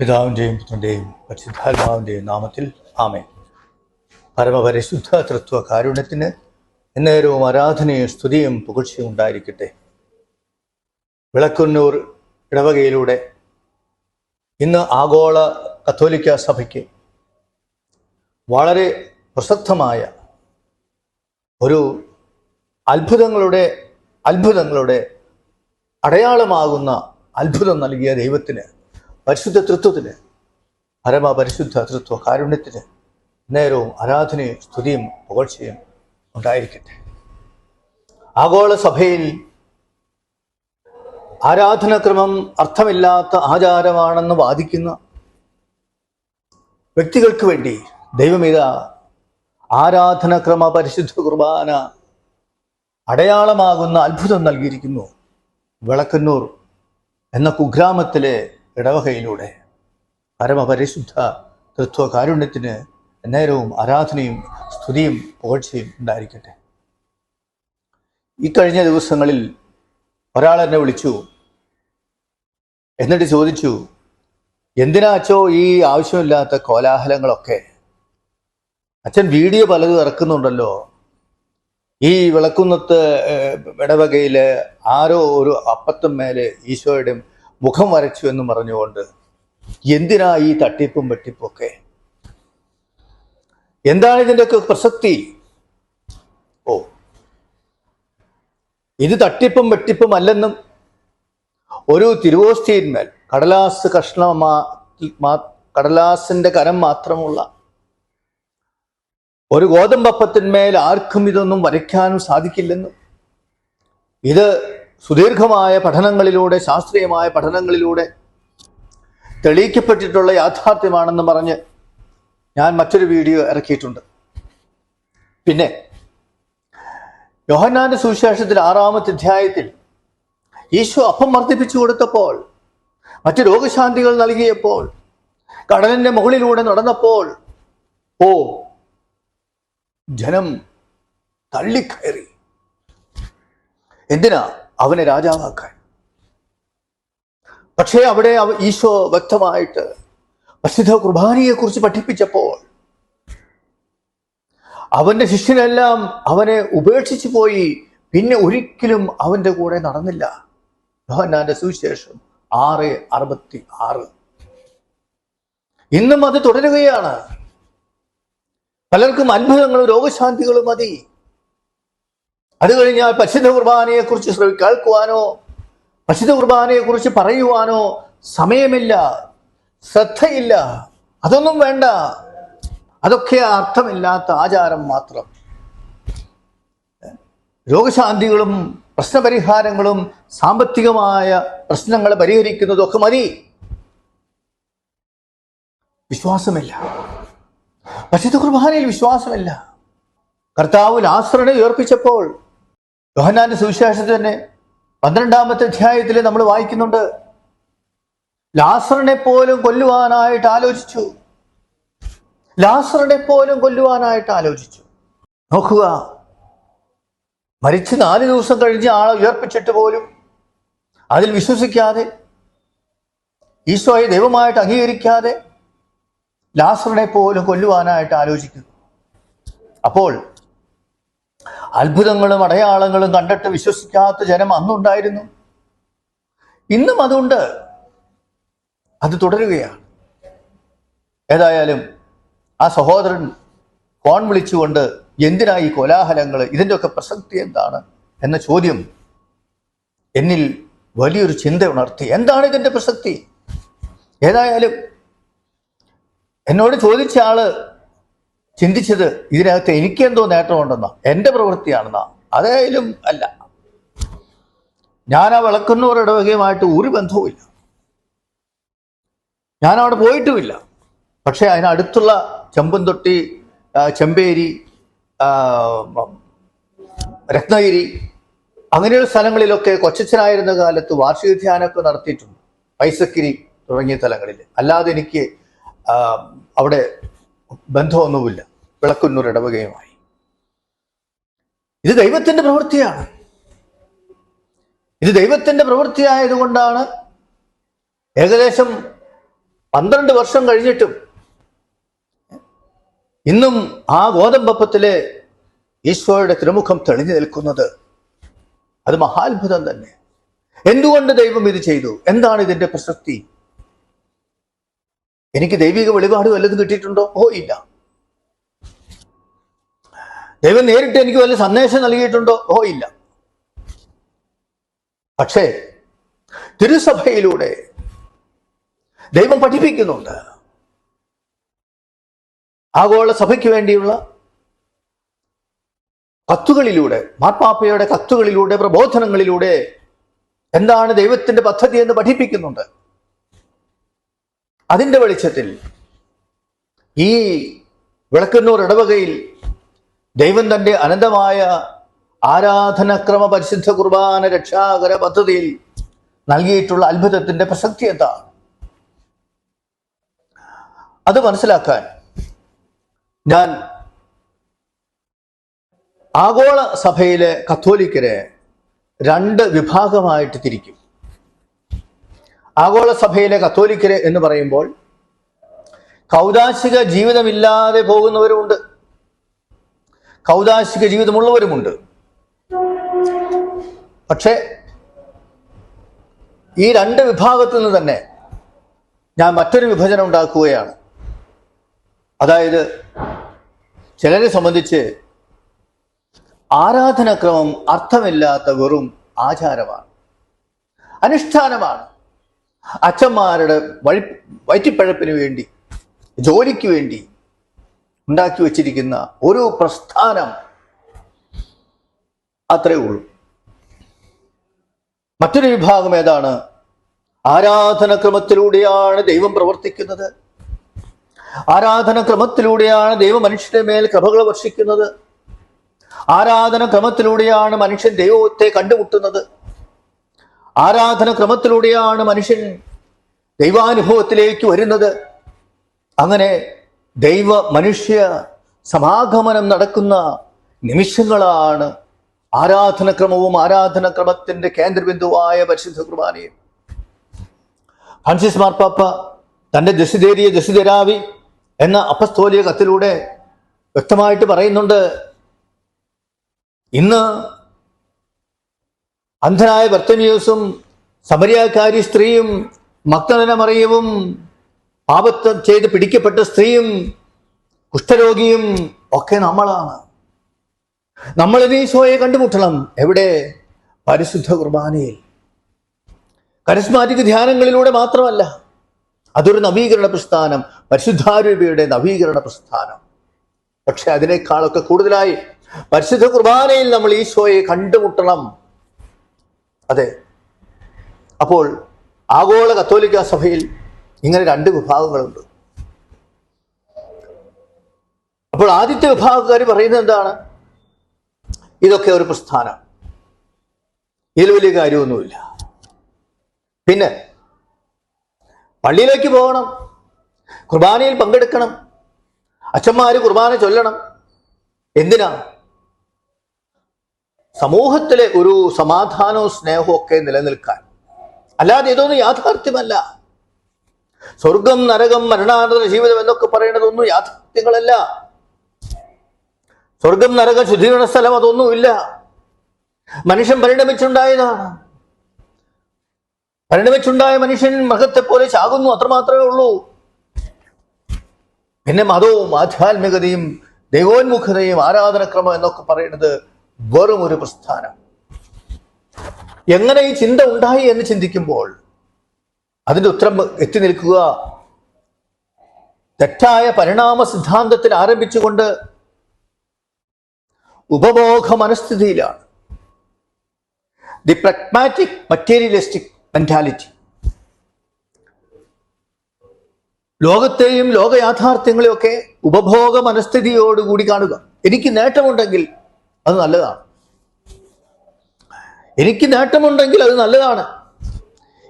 പിതാവിന്റെയും പുത്രന്റെയും പരിശുദ്ധാത്മാവിന്റെയും നാമത്തിൽ ആമേ പരമപരിശുദ്ധ തൃത്വ കാരുണ്യത്തിന് എന്നേരവും ആരാധനയും സ്തുതിയും പുകഴ്ചയും ഉണ്ടായിരിക്കട്ടെ. വിളക്കുന്നൂർ ഇടവകയിലൂടെ ഇന്ന് ആഗോള കത്തോലിക്ക സഭയ്ക്ക് വളരെ പ്രസക്തമായ ഒരു അത്ഭുതങ്ങളുടെ അത്ഭുതങ്ങളുടെ അടയാളമാകുന്ന അത്ഭുതം നൽകിയ ദൈവത്തിന് പരിശുദ്ധ തൃത്വത്തിന് പരമപരിശുദ്ധ തൃത്വ കാരുണ്യത്തിന് നേരവും ആരാധനയും സ്തുതിയും പുകഴ്ചയും ഉണ്ടായിരിക്കട്ടെ. ആഗോള സഭയിൽ ആരാധനാക്രമം അർത്ഥമില്ലാത്ത ആചാരമാണെന്ന് വാദിക്കുന്ന വ്യക്തികൾക്ക് വേണ്ടി ദൈവമിത ആരാധനാക്രമ പരിശുദ്ധ കുർബാന അടയാളമാകുന്ന അത്ഭുതം നൽകിയിരിക്കുന്നു. വിളക്കന്നൂർ എന്ന കുഗ്രാമത്തിലെ ഇടവകയിലൂടെ പരമപരിശുദ്ധ തൃത്വ കാരുണ്യത്തിന് നേരവും ആരാധനയും സ്തുതിയും പുകഴ്ചയും ഉണ്ടായിരിക്കട്ടെ. ഈ കഴിഞ്ഞ ദിവസങ്ങളിൽ ഒരാൾ എന്നെ വിളിച്ചു. എന്നിട്ട് ചോദിച്ചു എന്തിനാ അച്ഛോ ഈ ആവശ്യമില്ലാത്ത കോലാഹലങ്ങളൊക്കെ? അച്ഛൻ വീഡിയോ പലതും ഇറക്കുന്നുണ്ടല്ലോ. ഈ വിളക്കുന്നത്ത് ഇടവകയിൽ ആരോ ഒരു അപ്പത്തും മേലെ ഈശോയുടെ മുഖം വരച്ചു എന്ന് പറഞ്ഞുകൊണ്ട് എന്തിനാ ഈ തട്ടിപ്പും വെട്ടിപ്പൊക്കെ? എന്താണ് ഇതിന്റെയൊക്കെ പ്രസക്തി? ഓ ഇത് തട്ടിപ്പും വെട്ടിപ്പും അല്ലെന്നും ഒരു തിരുവോസ്തിയിന്മേൽ കടലാസ് കഷ്ണം മാ- മാ- കടലാസിന്റെ കരം മാത്രമുള്ള ഒരു ഗോതമ്പപ്പത്തിന്മേൽ ആർക്കും ഇതൊന്നും വരയ്ക്കാനും സാധിക്കില്ലെന്നും ഇത് സുദീർഘമായ പഠനങ്ങളിലൂടെ ശാസ്ത്രീയമായ പഠനങ്ങളിലൂടെ തെളിയിക്കപ്പെട്ടിട്ടുള്ള യാഥാർത്ഥ്യമാണെന്ന് പറഞ്ഞ് ഞാൻ മറ്റൊരു വീഡിയോ ഇറക്കിയിട്ടുണ്ട്. പിന്നെ യോഹന്നാന്റെ സുവിശേഷത്തിൽ ആറാമത്തെ അധ്യായത്തിൽ ഈശോ അപ്പം വർദ്ധിപ്പിച്ചു കൊടുത്തപ്പോൾ മറ്റ് രോഗശാന്തികൾ നൽകിയപ്പോൾ കടലിന്റെ മുകളിലൂടെ നടന്നപ്പോൾ ഓ ജനം തള്ളിക്കയറി. എന്തിനാ? അവനെ രാജാവാക്കാൻ. പക്ഷേ അവിടെ അവ ഈശോ വ്യക്തമായിട്ട് പ്രസിദ്ധ കുർബാനിയെ കുറിച്ച് പഠിപ്പിച്ചപ്പോൾ അവന്റെ ശിഷ്യനെല്ലാം അവനെ ഉപേക്ഷിച്ചു പോയി. പിന്നെ ഒരിക്കലും അവന്റെ കൂടെ നടന്നില്ല. യോഹന്നാന്റെ സുവിശേഷം ആറ് അറുപത്തി ആറ് ഇന്നും അത് തുടരുകയാണ്. പലർക്കും അത്ഭുതങ്ങളും രോഗശാന്തികളും മതി. അത് കഴിഞ്ഞാൽ പരിശുദ്ധ കുർബാനയെ കുറിച്ച് ശ്രവി കേൾക്കുവാനോ പരിശുദ്ധ കുർബാനയെ കുറിച്ച് പറയുവാനോ സമയമില്ല ശ്രദ്ധയില്ല. അതൊന്നും വേണ്ട. അതൊക്കെ അർത്ഥമില്ലാത്ത ആചാരം മാത്രം. രോഗശാന്തികളും പ്രശ്നപരിഹാരങ്ങളും സാമ്പത്തികമായ പ്രശ്നങ്ങൾ പരിഹരിക്കുന്നതൊക്കെ മതി. വിശ്വാസമില്ല. പരിശുദ്ധ കുർബാനയിൽ വിശ്വാസമില്ല. കർത്താവിൽ ആശ്രണ ഉയർപ്പിച്ചപ്പോൾ യോഹന്നാന്റെ സുവിശേഷത്തിൽ തന്നെ പന്ത്രണ്ടാമത്തെ അധ്യായത്തിൽ നമ്മൾ വായിക്കുന്നുണ്ട്. ലാസറിനെ പോലും കൊല്ലുവാനായിട്ട് ആലോചിച്ചു. ലാസറിനെ പോലും കൊല്ലുവാനായിട്ട് ആലോചിച്ചു. നോക്കുക. മരിച്ച് നാല് ദിവസം കഴിഞ്ഞ് ആളെ ഉയർപ്പിച്ചിട്ട് പോലും അതിൽ വിശ്വസിക്കാതെ ഈശോയെ ദൈവമായിട്ട് അംഗീകരിക്കാതെ ലാസറിനെ പോലും കൊല്ലുവാനായിട്ട് ആലോചിക്കുന്നു. അപ്പോൾ അത്ഭുതങ്ങളും അടയാളങ്ങളും കണ്ടിട്ട് വിശ്വസിക്കാത്ത ജനം അന്നുണ്ടായിരുന്നു. ഇന്നും അതുണ്ട്. അത് തുടരുകയാണ്. ഏതായാലും ആ സഹോദരൻ ഫോൺ വിളിച്ചുകൊണ്ട് എന്തിനാ ഈ കോലാഹലങ്ങൾ ഇതിന്റെയൊക്കെ പ്രസക്തി എന്താണ്? എന്ന ചോദ്യം എന്നിൽ വലിയൊരു ചിന്ത ഉണർത്തി. എന്താണ് ഇതിന്റെ പ്രസക്തി? ഏതായാലും എന്നോട് ചോദിച്ച ആൾ ചിന്തിച്ചത് ഇതിനകത്ത് എനിക്കെന്തോ നേട്ടമുണ്ടെന്നോ? എന്റെ പ്രവൃത്തിയാണെന്നോ? അതായാലും അല്ല. ഞാൻ ആ വിളക്കുന്നവർ ഇടവകയുമായിട്ട് ഒരു ബന്ധവുമില്ല. ഞാൻ അവിടെ പോയിട്ടുമില്ല. പക്ഷേ അതിനടുത്തുള്ള ചെമ്പന്തൊട്ടി ആ, ചെമ്പേരി രത്നഗിരി അങ്ങനെയുള്ള സ്ഥലങ്ങളിലൊക്കെ കൊച്ചച്ഛനായിരുന്ന കാലത്ത് വാർഷിക ധ്യാനമൊക്കെ നടത്തിയിട്ടുണ്ട്. പൈസക്കിരി തുടങ്ങിയ സ്ഥലങ്ങളിൽ. അല്ലാതെ എനിക്ക് അവിടെ ബന്ധമൊന്നുമില്ല. വിളക്കുന്നൂർ ഇടവകയുമായി. ഇത് ദൈവത്തിന്റെ പ്രവൃത്തിയാണ്. ഇത് ദൈവത്തിന്റെ പ്രവൃത്തിയായതുകൊണ്ടാണ് ഏകദേശം പന്ത്രണ്ട് വർഷം കഴിഞ്ഞിട്ടും ഇന്നും ആ ഗോതമ്പപ്പത്തിലെ ഈശോയുടെ തിരുമുഖം തെളിഞ്ഞു നിൽക്കുന്നത് അത് മഹാത്ഭുതം തന്നെ. എന്തുകൊണ്ട് ദൈവം ഇത് ചെയ്തു? എന്താണ് ഇതിന്റെ പ്രസക്തി? എനിക്ക് ദൈവിക വെളിപാട് വല്ലതും കിട്ടിയിട്ടുണ്ടോ? ഓ ഇല്ല. ദൈവം നേരിട്ട് എനിക്ക് വല്ല സന്ദേശം നൽകിയിട്ടുണ്ടോ? ഓ ഇല്ല. പക്ഷേ തിരുസഭയിലൂടെ ദൈവം പഠിപ്പിക്കുന്നുണ്ട്. ആഗോള സഭയ്ക്ക് വേണ്ടിയുള്ള കത്തുകളിലൂടെ മാർപ്പാപ്പയുടെ കത്തുകളിലൂടെ പ്രബോധനങ്ങളിലൂടെ എന്താണ് ദൈവത്തിന്റെ പദ്ധതി എന്ന് പഠിപ്പിക്കുന്നുണ്ട്. അതിന്റെ വെളിച്ചത്തിൽ ഈ വിളക്കുന്നൂർ ഇടവകയിൽ ദൈവം തന്റെ അനന്തമായ ആരാധനക്രമ പരിശുദ്ധ കുർബാന രക്ഷാകര പദ്ധതിയിൽ നൽകിയിട്ടുള്ള അത്ഭുതത്തിന്റെ പ്രസക്തി എന്താണ്? അത് മനസ്സിലാക്കാൻ ഞാൻ ആഗോള സഭയിലെ കത്തോലിക്കരെ രണ്ട് വിഭാഗമായിട്ട് തിരിക്കും. ആഗോള സഭയിലെ കത്തോലിക്കരെ എന്ന് പറയുമ്പോൾ കൗതാശിക ജീവിതമില്ലാതെ പോകുന്നവരുമുണ്ട്. കൗതാശിക ജീവിതമുള്ളവരുമുണ്ട്. പക്ഷേ ഈ രണ്ട് വിഭാഗത്തിൽ നിന്ന് തന്നെ ഞാൻ മറ്റൊരു വിഭജനം ഉണ്ടാക്കുകയാണ്. അതായത് ചിലരെ സംബന്ധിച്ച് ആരാധനാക്രമം അർത്ഥമില്ലാത്ത വെറും ആചാരമാണ്. അനുഷ്ഠാനമാണ്. അച്ഛന്മാരുടെ വഴി വയറ്റിപ്പഴപ്പിന് വേണ്ടി ജോലിക്ക് വേണ്ടി ഉണ്ടാക്കി വച്ചിരിക്കുന്ന ഒരു പ്രസ്ഥാനം അത്രേ ഉള്ളൂ. മറ്റൊരു വിഭാഗം ഏതാണ്? ആരാധനക്രമത്തിലൂടെയാണ് ദൈവം പ്രവർത്തിക്കുന്നത്. ആരാധനക്രമത്തിലൂടെയാണ് ദൈവം മനുഷ്യന്റെ മേൽ കൃപകൾ വർഷിക്കുന്നത്. ആരാധനക്രമത്തിലൂടെയാണ് മനുഷ്യൻ ദൈവത്തെ കണ്ടുമുട്ടുന്നത്. ആരാധനക്രമത്തിലൂടെയാണ് മനുഷ്യൻ ദൈവാനുഭവത്തിലേക്ക് വരുന്നത്. അങ്ങനെ ദൈവ മനുഷ്യ സമാഗമനം നടക്കുന്ന നിമിഷങ്ങളാണ് ആരാധനക്രമവും ആരാധനക്രമത്തിന്റെ കേന്ദ്രബിന്ദുവായ പരിശുദ്ധ കുർബാനയും. ഫ്രാൻസിസ് മാർപ്പാപ്പ തന്റെ ദശിതേരിയ ദശിതരാവി എന്ന അപ്പസ്തോലിയ കത്തിലൂടെ വ്യക്തമായിട്ട് പറയുന്നുണ്ട് ഇന്ന് അന്ധനായ ബർത്തമിയൂസും സമരിയാക്കാരി സ്ത്രീയും മക്തനന പാപത്തം ചെയ്ത് പിടിക്കപ്പെട്ട സ്ത്രീയും കുഷ്ഠരോഗിയും ഒക്കെ നമ്മളാണ്. നമ്മൾ ഈശോയെ കണ്ടുമുട്ടണം. എവിടെ? പരിശുദ്ധ കുർബാനയിൽ. കരിസ്മാറ്റിക് ധ്യാനങ്ങളിലൂടെ മാത്രമല്ല അതൊരു നവീകരണ പ്രസ്ഥാനം പരിശുദ്ധാരൂപിയുടെ നവീകരണ പ്രസ്ഥാനം. പക്ഷെ അതിനേക്കാളൊക്കെ കൂടുതലായി പരിശുദ്ധ കുർബാനയിൽ നമ്മൾ ഈശോയെ കണ്ടുമുട്ടണം. അതെ. അപ്പോൾ ആഗോള കത്തോലിക്ക സഭയിൽ ഇങ്ങനെ രണ്ട് വിഭാഗങ്ങളുണ്ട്. അപ്പോൾ ആദ്യത്തെ വിഭാഗക്കാർ പറയുന്നത് എന്താണ്? ഇതൊക്കെ ഒരു പ്രസ്ഥാനം. ഇതിൽ വലിയ കാര്യമൊന്നുമില്ല. പിന്നെ പള്ളിയിലേക്ക് പോകണം. കുർബാനയിൽ പങ്കെടുക്കണം. അച്ഛന്മാര് കുർബാന ചൊല്ലണം. എന്തിനാ? സമൂഹത്തിലെ ഒരു സമാധാനവും സ്നേഹവും ഒക്കെ നിലനിൽക്കാൻ. അല്ലാതെ ഇതൊന്നും യാഥാർത്ഥ്യമല്ല. സ്വർഗം നരകം മരണാനന്തര ജീവിതം എന്നൊക്കെ പറയുന്നതൊന്നും യാഥാർത്ഥ്യങ്ങളല്ല. സ്വർഗം നരകം ശുദ്ധീകരണ സ്ഥലം അതൊന്നുമില്ല. മനുഷ്യൻ പരിണമിച്ചുണ്ടായതാണ് പരിണമിച്ചുണ്ടായ മനുഷ്യൻ മൃഗത്തെ പോലെ ചാകുന്നു അത്രമാത്രമേ ഉള്ളൂ. പിന്നെ മതവും ആധ്യാത്മികതയും ദൈവോന്മുഖതയും ആരാധനക്രമം എന്നൊക്കെ പറയുന്നത് വെറും ഒരു പ്രസ്ഥാനം. എങ്ങനെ ഈ ചിന്ത ഉണ്ടായി എന്ന് ചിന്തിക്കുമ്പോൾ അതിന്റെ ഉത്തരം എത്തി നിൽക്കുക. തെറ്റായ പരിണാമ സിദ്ധാന്തത്തിൽ ആരംഭിച്ചുകൊണ്ട് ഉപഭോഗ മനസ്ഥിതിയിലാണ്. ദി പ്രഗ്മാറ്റിക് മറ്റീരിയലിസ്റ്റിക് മെന്റാലിറ്റി ലോകത്തെയും ലോകയാഥാർത്ഥ്യങ്ങളെയൊക്കെ ഉപഭോഗ മനസ്ഥിതിയോടുകൂടി കാണുക. എനിക്ക് നേട്ടമുണ്ടെങ്കിൽ അത് നല്ലതാണ്. എനിക്ക് നേട്ടമുണ്ടെങ്കിൽ അത് നല്ലതാണ്.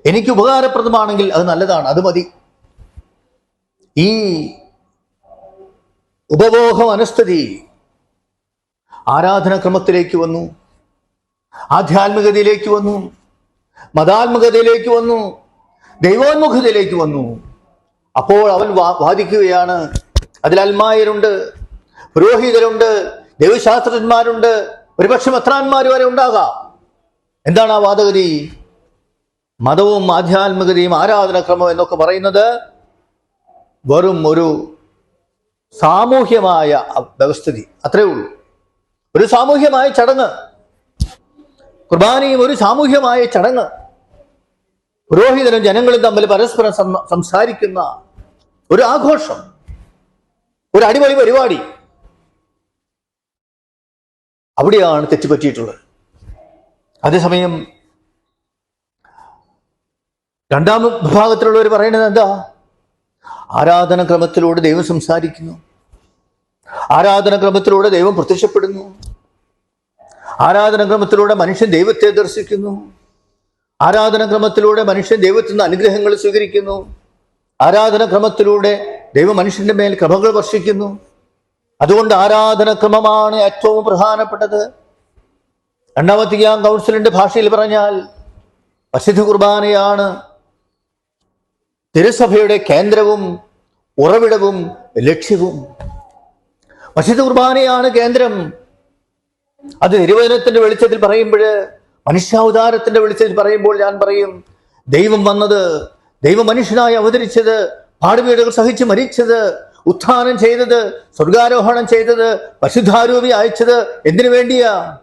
എനിക്ക് ഉപകാരപ്രദമാണെങ്കിൽ അത് നല്ലതാണ് അത് മതി. ഈ ഉപഭോഗ അനുസ്ഥിതി ആരാധനാക്രമത്തിലേക്ക് വന്നു ആധ്യാത്മികതയിലേക്ക് വന്നു മതാത്മകതയിലേക്ക് വന്നു ദൈവോന്മുഖതയിലേക്ക് വന്നു. അപ്പോൾ അവൻ വാദിക്കുകയാണ് അതിൽ അൽമായരുണ്ട് പുരോഹിതരുണ്ട് ദൈവശാസ്ത്രജ്ഞന്മാരുണ്ട് ഒരുപക്ഷെ മെത്രാന്മാർ വരെ ഉണ്ടാകാം. എന്താണ് ആ വാദഗതി? മതവും ആധ്യാത്മികതയും ആരാധനക്രമം എന്നൊക്കെ പറയുന്നത് വെറും ഒരു സാമൂഹ്യമായ വ്യവസ്ഥിതി. അത്രേ ഉള്ളൂ. ഒരു സാമൂഹ്യമായ ചടങ്ങ്. കുർബാനയും ഒരു സാമൂഹ്യമായ ചടങ്ങ്. പുരോഹിതനും ജനങ്ങളും തമ്മിൽ പരസ്പരം സംസാരിക്കുന്ന ഒരു ആഘോഷം. ഒരു അടിപൊളി പരിപാടി. അവിടെയാണ് തെറ്റുപറ്റിയിട്ടുള്ളത്. അതേസമയം രണ്ടാം വിഭാഗത്തിലുള്ളവർ പറയുന്നത് എന്താ? ആരാധനക്രമത്തിലൂടെ ദൈവം സംസാരിക്കുന്നു. ആരാധനക്രമത്തിലൂടെ ദൈവം പ്രത്യക്ഷപ്പെടുന്നു. ആരാധനക്രമത്തിലൂടെ മനുഷ്യൻ ദൈവത്തെ ദർശിക്കുന്നു. ആരാധനക്രമത്തിലൂടെ മനുഷ്യൻ ദൈവത്തിൽ നിന്ന് അനുഗ്രഹങ്ങൾ സ്വീകരിക്കുന്നു. ആരാധനക്രമത്തിലൂടെ ദൈവം മനുഷ്യന്റെ മേൽ ക്രമങ്ങൾ വർഷിക്കുന്നു. അതുകൊണ്ട് ആരാധനക്രമമാണ് ഏറ്റവും പ്രധാനപ്പെട്ടത്. രണ്ടാമത്തെ കൗൺസിലിന്റെ ഭാഷയിൽ പറഞ്ഞാൽ പരിശുദ്ധ കുർബാനയാണ് തിരുസഭയുടെ കേന്ദ്രവും ഉറവിടവും ലക്ഷ്യവും. മസ്ജിദ് കുർബാനയാണ് കേന്ദ്രം. അത് തിരുവചനത്തിന്റെ വെളിച്ചത്തിൽ പറയുമ്പോൾ മനുഷ്യാവതാരത്തിന്റെ വെളിച്ചത്തിൽ പറയുമ്പോൾ ഞാൻ പറയും ദൈവം വന്നത് ദൈവം മനുഷ്യനായി അവതരിച്ചത് പാടുവീടുകൾ സഹിച്ച് മരിച്ചത് ഉത്ഥാനം ചെയ്തത് സ്വർഗാരോഹണം ചെയ്തത് പരിശുദ്ധാരൂപി അയച്ചത് എന്തിനു വേണ്ടിയാ?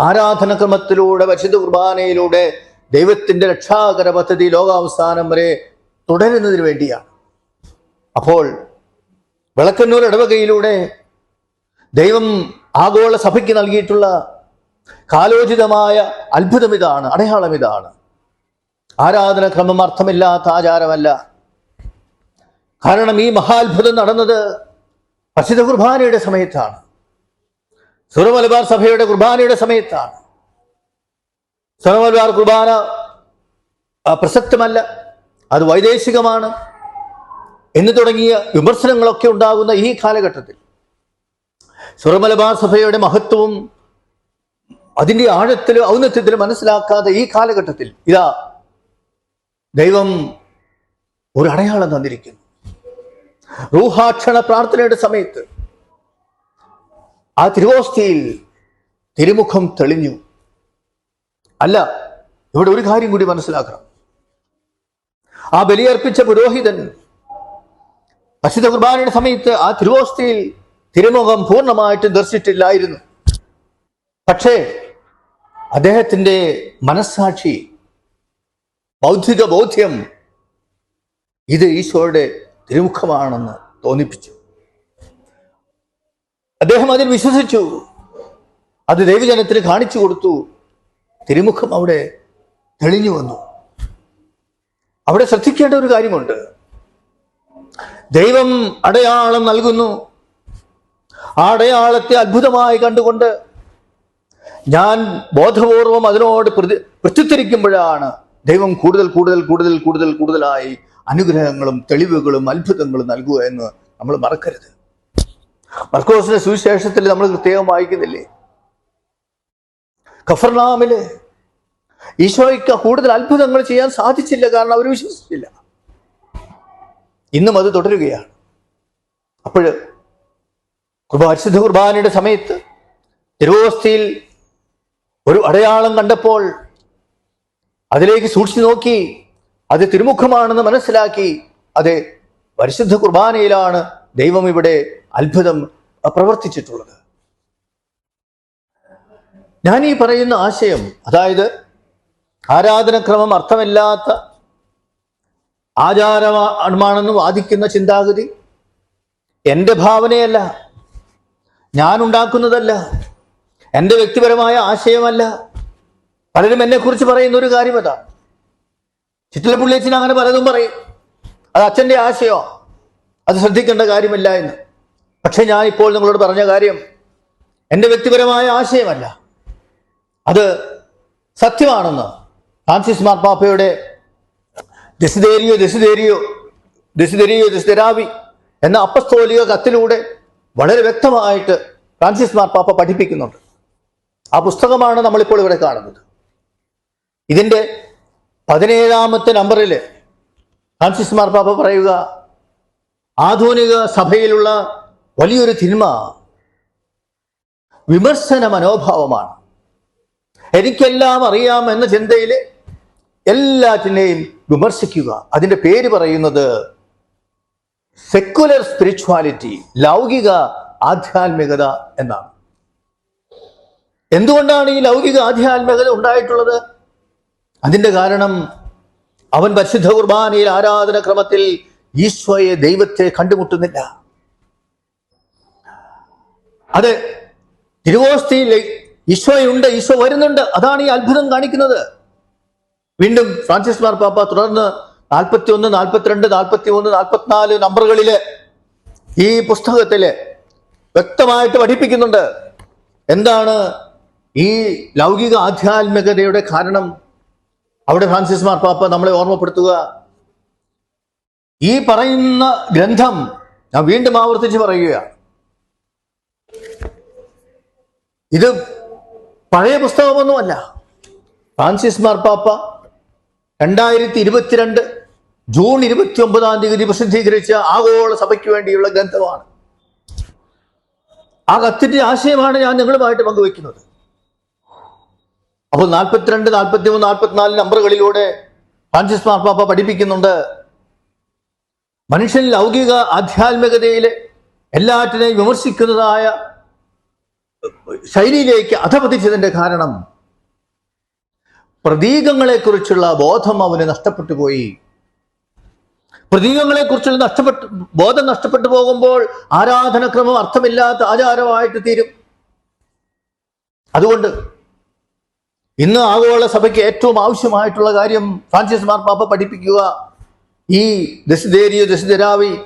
ആരാധനക്രമത്തിലൂടെ പരിശുദ്ധ കുർബാനയിലൂടെ ദൈവത്തിന്റെ രക്ഷാകര പദ്ധതി ലോകാവസാനം വരെ തുടരുന്നതിന് വേണ്ടിയാണ്. അപ്പോൾ വിളക്കന്നൂർ ഇടവകയിലൂടെ ദൈവം ആഗോള സഭയ്ക്ക് നൽകിയിട്ടുള്ള കാലോചിതമായ അത്ഭുതം ഇതാണ് അടയാളം ഇതാണ്. ആരാധനക്രമം അർത്ഥമില്ലാത്ത ആചാരമല്ല. കാരണം ഈ മഹാത്ഭുതം നടന്നത് പരിശുദ്ധ കുർബാനയുടെ സമയത്താണ്. സുറമലബാർ സഭയുടെ കുർബാനയുടെ സമയത്താണ്. സുറമലബാർ കുർബാന പ്രസക്തമല്ല. അത് വൈദേശികമാണ്. എന്ന് തുടങ്ങിയ വിമർശനങ്ങളൊക്കെ ഉണ്ടാകുന്ന ഈ കാലഘട്ടത്തിൽ സുറമലബാർ സഭയുടെ മഹത്വവും അതിന്റെ ആഴത്തിലും ഔന്നത്യത്തിലും മനസ്സിലാക്കാതെ ഈ കാലഘട്ടത്തിൽ ഇതാ ദൈവം ഒരു അടയാളം തന്നിരിക്കുന്നു. റൂഹാക്ഷണ പ്രാർത്ഥനയുടെ സമയത്ത് ആ തിരുവോസ്തിയിൽ തിരുമുഖം തെളിഞ്ഞു. അല്ല ഇവിടെ ഒരു കാര്യം കൂടി മനസ്സിലാക്കണം. ആ ബലിയർപ്പിച്ച പുരോഹിതൻ പശുദ്ധ കുർബാനയുടെ സമയത്ത് ആ തിരുവോസ്തിയിൽ തിരുമുഖം പൂർണമായിട്ട് ദർശിച്ചിട്ടില്ലായിരുന്നു പക്ഷേ അദ്ദേഹത്തിന്റെ മനസ്സാക്ഷി ബൗദ്ധിക ബോധ്യം ഇത് ഈശോയുടെ തിരുമുഖമാണെന്ന് തോന്നിപ്പിച്ചു. അദ്ദേഹം അതിൽ വിശ്വസിച്ചു. അത് ദൈവജനത്തിന് കാണിച്ചു കൊടുത്തു. തിരുമുഖം അവിടെ തെളിഞ്ഞു വന്നു. അവിടെ ശ്രദ്ധിക്കേണ്ട ഒരു കാര്യമുണ്ട്. ദൈവം അടയാളം നൽകുന്നു. ആ അടയാളത്തെ അത്ഭുതമായി കണ്ടുകൊണ്ട് ഞാൻ ബോധപൂർവം അതിനോട് പ്രതി പ്രത്യുത്തരിക്കുമ്പോഴാണ് ദൈവം കൂടുതൽ കൂടുതൽ കൂടുതൽ കൂടുതൽ കൂടുതലായി അനുഗ്രഹങ്ങളും തെളിവുകളും അത്ഭുതങ്ങളും നൽകുക എന്ന് നമ്മൾ മറക്കരുത്. മർക്കോസിന്റെ സുവിശേഷത്തിൽ നമ്മൾ പ്രത്യേകം വായിക്കുന്നില്ലേ? ഖഫർനാമിൽ ഈശോയ്ക്ക് കൂടുതൽ അത്ഭുതങ്ങൾ ചെയ്യാൻ സാധിച്ചില്ല കാരണം അവർ വിശ്വസിച്ചില്ല. ഇന്നും അത് തുടരുകയാണ്. അപ്പോൾ പരിശുദ്ധ കുർബാനയുടെ സമയത്ത് തിരുവോസ്തിയിൽ ഒരു അടയാളം കണ്ടപ്പോൾ അതിലേക്ക് സൂക്ഷിച്ചു നോക്കി അത് തിരുമുഖമാണെന്ന് മനസ്സിലാക്കി അത് പരിശുദ്ധ കുർബാനയിലാണ് ദൈവം ഇവിടെ അത്ഭുതം പ്രവർത്തിച്ചിട്ടുള്ളത്. ഞാൻ ഈ പറയുന്ന ആശയം അതായത് ആരാധനക്രമം അർത്ഥമില്ലാത്ത ആചാരമാണെന്ന് വാദിക്കുന്ന ചിന്താഗതി എന്റെ ഭാവനയല്ല ഞാൻ ഉണ്ടാക്കുന്നതല്ല എന്റെ വ്യക്തിപരമായ ആശയമല്ല. പലരും എന്നെക്കുറിച്ച് പറയുന്ന ഒരു കാര്യം അതാ ചിറ്റലപ്പുള്ളിയച്ഛൻ അങ്ങനെ പലതും പറയും. അത് അച്ഛന്റെ ആശയോ അത് ശ്രദ്ധിക്കേണ്ട കാര്യമില്ല എന്ന്. പക്ഷെ ഞാൻ ഇപ്പോൾ നിങ്ങളോട് പറഞ്ഞ കാര്യം എന്റെ വ്യക്തിപരമായ ആശയമല്ല. അത് സത്യമാണെന്ന് ഫ്രാൻസിസ് മാർപ്പാപ്പയുടെ ദസിദേരിയോ ദസിദേരിയോ ദസിദേരിയോ ദസിദരാവി എന്ന അപ്പസ്തോലിക കത്തിലൂടെ വളരെ വ്യക്തമായിട്ട് ഫ്രാൻസിസ് മാർപ്പാപ്പ പഠിപ്പിക്കുന്നുണ്ട്. ആ പുസ്തകമാണ് നമ്മളിപ്പോൾ ഇവിടെ കാണുന്നത്. ഇതിന്റെ പതിനേഴാമത്തെ നമ്പറിൽ ഫ്രാൻസിസ് മാർപ്പാപ്പ പറയുക ആധുനിക സഭയിലുള്ള വലിയൊരു തിന്മ വിമർശന മനോഭാവമാണ് എനിക്കെല്ലാം അറിയാം എന്ന ചിന്തയിൽ എല്ലാറ്റിനെയും വിമർശിക്കുക. അതിന്റെ പേര് പറയുന്നത് സെക്കുലർ സ്പിരിച്വാലിറ്റി ലൗകിക ആധ്യാത്മികത എന്നാണ്. എന്തുകൊണ്ടാണ് ഈ ലൗകിക ആധ്യാത്മികത ഉണ്ടായിട്ടുള്ളത്? അതിന്റെ കാരണം അവൻ പരിശുദ്ധ കുർബാനയിൽ ആരാധന ക്രമത്തിൽ ഈശോയെ ദൈവത്തെ കണ്ടുമുട്ടുന്നില്ല. അത് തിരുവോസ്തിയിൽ ഈശോയുണ്ട് ഈശോ വരുന്നുണ്ട്. അതാണ് ഈ അത്ഭുതം കാണിക്കുന്നത്. വീണ്ടും ഫ്രാൻസിസ് മാർ പാപ്പ തുടർന്ന് നാൽപ്പത്തി ഒന്ന് നാൽപ്പത്തിരണ്ട് നാൽപ്പത്തി മൂന്ന് നാൽപ്പത്തിനാല് നമ്പറുകളിൽ ഈ പുസ്തകത്തിൽ വ്യക്തമായിട്ട് പഠിപ്പിക്കുന്നുണ്ട്. എന്താണ് ഈ ലൗകിക ആധ്യാത്മികതയുടെ കാരണം? അവിടെ ഫ്രാൻസിസ് മാർ പാപ്പ നമ്മളെ ഓർമ്മപ്പെടുത്തുക. ഈ പറയുന്ന ഗ്രന്ഥം ഞാൻ വീണ്ടും ആവർത്തിച്ച് പറയുകയാണ്. ഇത് പഴയ പുസ്തകമൊന്നുമല്ല. ഫ്രാൻസിസ് മാർപ്പാപ്പ രണ്ടായിരത്തി ഇരുപത്തിരണ്ട് ജൂൺ ഇരുപത്തി ഒമ്പതാം തീയതി പ്രസിദ്ധീകരിച്ച ആഗോള സഭയ്ക്ക് വേണ്ടിയുള്ള ഗ്രന്ഥമാണ്. ആ കത്തിന്റെ ആശയമാണ് ഞാൻ നിങ്ങളുമായിട്ട് പങ്കുവെക്കുന്നത് അപ്പോൾ നാൽപ്പത്തിരണ്ട് നാൽപ്പത്തി മൂന്ന് നാൽപ്പത്തിനാല് നമ്പറുകളിലൂടെ ഫ്രാൻസിസ് മാർപ്പാപ്പ പഠിപ്പിക്കുന്നുണ്ട്. മനുഷ്യൻ ലൗകിക ആധ്യാത്മികതയിലെ എല്ലാറ്റിനെയും വിമർശിക്കുന്നതായ ശൈലിയിലേക്ക് അധപതിച്ചതിന്റെ കാരണം പ്രതീകങ്ങളെക്കുറിച്ചുള്ള ബോധം അവന് നഷ്ടപ്പെട്ടു പോയി. പ്രതീകങ്ങളെക്കുറിച്ചുള്ള നഷ്ടപ്പെട്ടു ബോധം നഷ്ടപ്പെട്ടു പോകുമ്പോൾ ആരാധനക്രമം അർത്ഥമില്ലാത്ത ആചാരമായിട്ട് തീരും. അതുകൊണ്ട് ഇന്ന് ആഗോള സഭയ്ക്ക് ഏറ്റവും ആവശ്യമായിട്ടുള്ള കാര്യം ഫ്രാൻസിസ് മാർപ്പാപ്പ പഠിപ്പിക്കുക. ഈ ദശിതേരിയോ ദശിതരാവി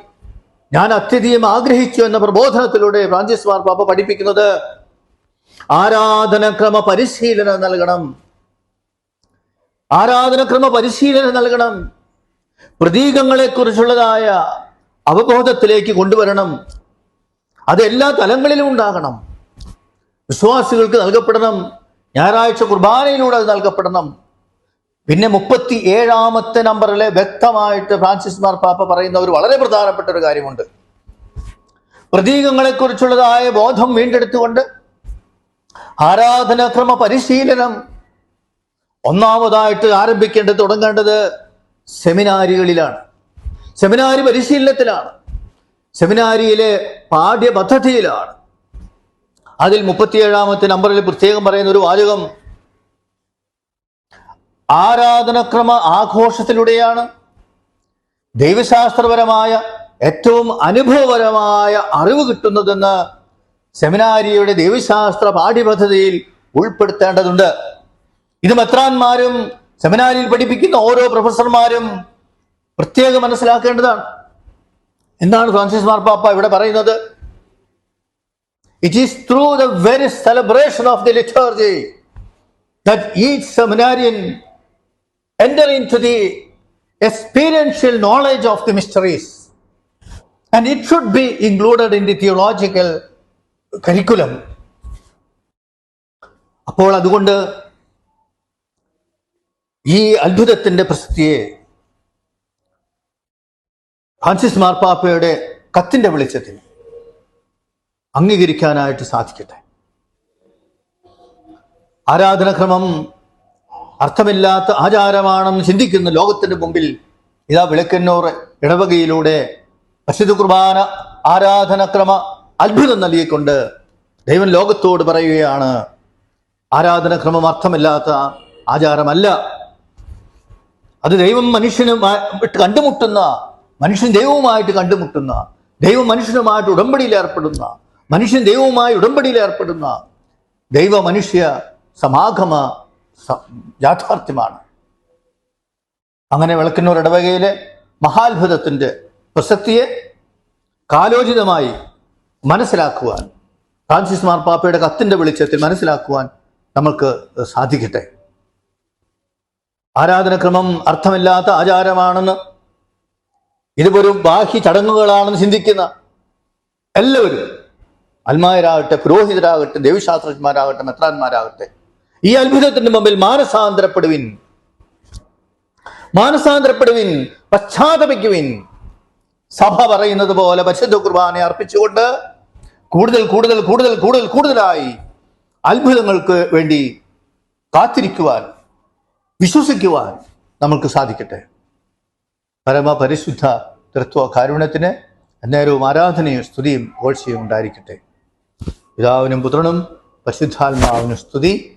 ഞാൻ അത്യധികം ആഗ്രഹിച്ചു എന്ന പ്രബോധനത്തിലൂടെ ഫ്രാൻസിസ് മാർപ്പാപ്പ പഠിപ്പിക്കുന്നത് ആരാധനക്രമ പരിശീലനം നൽകണം. ആരാധനക്രമ പരിശീലനം നൽകണം. പ്രതീകങ്ങളെക്കുറിച്ചുള്ളതായ അവബോധത്തിലേക്ക് കൊണ്ടുവരണം. അത് എല്ലാ തലങ്ങളിലും ഉണ്ടാകണം. വിശ്വാസികൾക്ക് നൽകപ്പെടണം. ഞായറാഴ്ച കുർബാനയിലൂടെ അത് നൽകപ്പെടണം. പിന്നെ മുപ്പത്തി ഏഴാമത്തെ നമ്പറിലെ വ്യക്തമായിട്ട് ഫ്രാൻസിസ് മാർ പാപ്പ പറയുന്ന ഒരു വളരെ പ്രധാനപ്പെട്ട ഒരു കാര്യമുണ്ട്. പ്രതീകങ്ങളെക്കുറിച്ചുള്ളതായ ബോധം വീണ്ടെടുത്തുകൊണ്ട് ആരാധനാക്രമ പരിശീലനം ഒന്നാമതായിട്ട് ആരംഭിക്കേണ്ടത് തുടങ്ങേണ്ടത് സെമിനാരികളിലാണ്. സെമിനാരി പരിശീലനത്തിലാണ്. സെമിനാരിയിലെ പാഠ്യപദ്ധതിയിലാണ്. അതിൽ മുപ്പത്തിയേഴാമത്തെ നമ്പറിൽ പ്രത്യേകം പറയുന്ന ഒരു വാചകം. ആരാധനക്രമ ആഘോഷത്തിലൂടെയാണ് ദൈവശാസ്ത്രപരമായ ഏറ്റവും അനുഭവപരമായ അറിവ് കിട്ടുന്നതെന്ന് സെമിനാരിയുടെ ദൈവശാസ്ത്ര പാഠ്യപദ്ധതിയിൽ ഉൾപ്പെടുത്തേണ്ടതുണ്ട്. ഇത് മെത്രാന്മാരും സെമിനാരിയിൽ പഠിപ്പിക്കുന്ന ഓരോ പ്രൊഫസർമാരും പ്രത്യേകം മനസ്സിലാക്കേണ്ടതാണ്. എന്താണ് ഫ്രാൻസിസ് മാർപ്പാപ്പ ഇവിടെ പറയുന്നത്? It is through the very celebration of the liturgy that each seminarian enter into the experiential knowledge of the mysteries and it should be included in the theological curriculum. അപ്പോൾ അതുകൊണ്ട് ഈ അത്ഭുതത്തിന്റെ പ്രസക്തിയെ ഫ്രാൻസിസ് മാർപ്പാപ്പയുടെ കത്തിന്റെ വെളിച്ചത്തിൽ അംഗീകരിക്കാനായിട്ട് സാധിക്കട്ടെ ആരാധനക്രമം അർത്ഥമില്ലാത്ത ആചാരമാണെന്ന് ചിന്തിക്കുന്ന ലോകത്തിന്റെ മുമ്പിൽ ഇതാ വിളക്കന്നൂർ ഇടവകയിലൂടെ പരിശുദ്ധ കുർബാന ആരാധനക്രമ അത്ഭുതം നൽകിക്കൊണ്ട് ദൈവം ലോകത്തോട് പറയുകയാണ് ആരാധനക്രമം അർത്ഥമില്ലാത്ത ആചാരമല്ല. അത് ദൈവം മനുഷ്യനുമായിട്ട് കണ്ടുമുട്ടുന്ന മനുഷ്യൻ ദൈവവുമായിട്ട് കണ്ടുമുട്ടുന്ന ദൈവം മനുഷ്യനുമായിട്ട് ഉടമ്പടിയിൽ ഏർപ്പെടുന്ന മനുഷ്യൻ ദൈവവുമായി ഉടമ്പടിയിൽ ഏർപ്പെടുന്ന ദൈവ മനുഷ്യ സമാഗമ യാഥാർത്ഥ്യമാണ്. അങ്ങനെ വിളക്കുന്നൂർ ഇടവകയിലെ മഹാത്ഭുതത്തിന്റെ പ്രസക്തിയെ കാലോചിതമായി മനസ്സിലാക്കുവാൻ ഫ്രാൻസിസ് മാർപ്പാപ്പയുടെ കത്തിന്റെ വെളിച്ചത്തിൽ മനസ്സിലാക്കുവാൻ നമ്മൾക്ക് സാധിക്കട്ടെ. ആരാധനക്രമം അർത്ഥമില്ലാത്ത ആചാരമാണെന്ന് ഇത് വെറും ബാഹ്യ ചടങ്ങുകളാണെന്ന് ചിന്തിക്കുന്ന എല്ലാവരും അൽമായരാകട്ടെ പുരോഹിതരാകട്ടെ ദേവിശാസ്ത്രജ്ഞന്മാരാകട്ടെ മെത്രാന്മാരാകട്ടെ ഈ അത്ഭുതത്തിന്റെ മുമ്പിൽ മാനസാന്തരപ്പെടുവിൻ. മാനസാന്തരപ്പെടുവിൻ പശ്ചാത്തപിക്കുവിൻ. സഭ പറയുന്നത് പോലെ പരിശുദ്ധ കുർബാനെ അർപ്പിച്ചുകൊണ്ട് കൂടുതൽ കൂടുതൽ കൂടുതൽ കൂടുതൽ കൂടുതലായി അത്ഭുതങ്ങൾക്ക് വേണ്ടി കാത്തിരിക്കുവാൻ വിശ്വസിക്കുവാൻ നമുക്ക് സാധിക്കട്ടെ. പരമപരിശുദ്ധ തൃത്വ കാരുണ്യത്തിന് അന്നേരവും ആരാധനയും സ്തുതിയും ഓഴ്ചയും ഉണ്ടായിരിക്കട്ടെ. പിതാവിനും പുത്രനും പരിശുദ്ധാത്മാവിനും സ്തുതി.